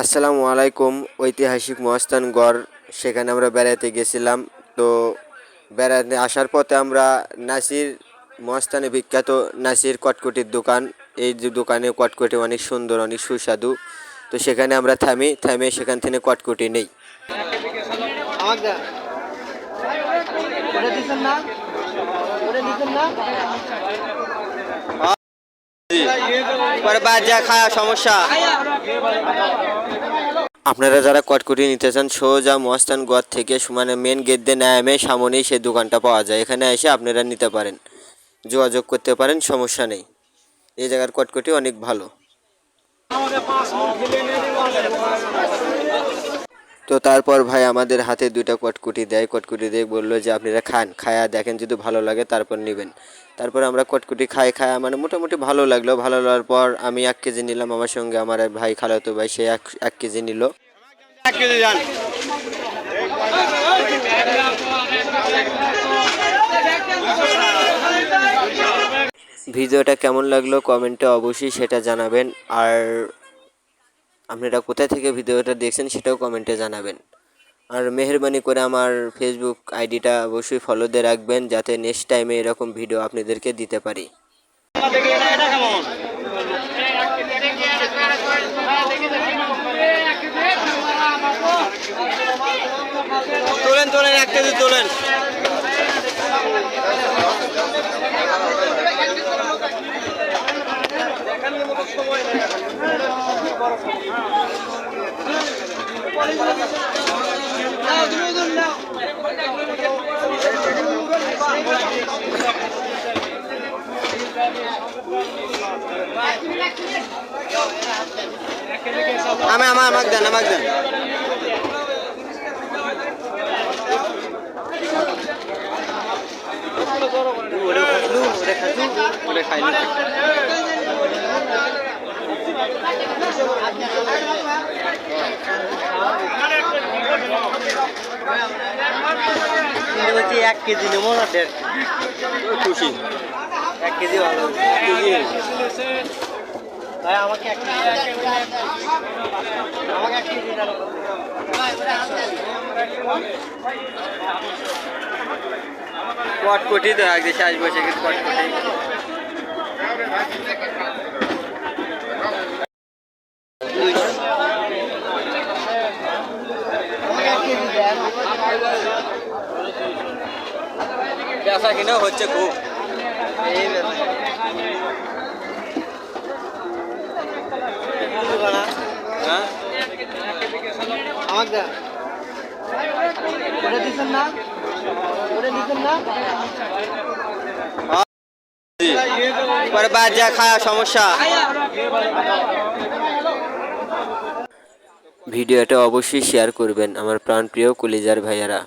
আসসালামু আলাইকুম, ঐতিহাসিক মহাস্থানগড়। সেখানে আমরা বেড়াতে গেছিলাম। তো বেড়াতে আসার পথে আমরা নাসির, মহাস্থানে বিখ্যাত নাসির কটকটির দোকান। এই যে দোকানে কটকটি অনেক সুন্দর, অনেক সুস্বাদু। তো সেখানে আমরা থামি, থামে সেখান থেকে কটকটি নেই। না না সমস্যা। আপনারা যারা কটকুটি নিতে চান, সোজা মস্তান গড় থেকে মানে মেন গেট দিয়ে নেমে সামনেই সেই দোকানটা পাওয়া যায়। এখানে এসে আপনারা নিতে পারেন। যোগাযোগ করতে পারেন, সমস্যা নেই। এই জায়গার কটকটি অনেক ভালো। তো তারপর ভাই আমাদের হাতে দুইটা কটকুটি দেয়। কটকুটি দিয়ে বলল যে আপনারা খান খায়া দেখেন যদি ভালো লাগে তারপর নেবেন। তারপর আমরা কটকুটি খাই খায়া মানে মোটামুটি ভালো লাগল। ভালো লাগার পর আমি এক কেজি নিলাম আমার সঙ্গে আমার এক ভাই খালাতো ভাই সে এক এক কেজি নিল। ভিডিওটা কেমন লাগল কমেন্টে অবশ্যই সেটা জানাবেন। আর আপনারা কোথায় থেকে ভিডিওটা দেখছেন সেটাও কমেন্টে জানাবেন। আর মেহরবানি করে আমার ফেসবুক আইডিটা অবশ্যই ফলো দিয়ে রাখবেন যাতে নেক্সট টাইমে এরকম ভিডিও আপনাদেরকে দিতে পারি। তোলেন তোলেন এক কেজি তোলেন। আমি আমার আমাকে দেন আমাকে দেন কিন্তু এক কেজি নেব না দেড় খুশি। এক কেজি ভালো। আমাকে এক কেজি কটকটি তো এক দেশে আসব সে কটকটি আমাকে এক কেজি দেন বেচা কিনা হচ্ছে খুব? হ্যাঁ? আমাকে ওটা দিচ্ছেন না? ওটা দিচ্ছেন না? পরে বাদ যা খাওয়া সমস্যা। ভিডিওটা অবশ্যই শেয়ার করবেন আমার প্রাণপ্রিয় কলিজার ভাইয়ারা।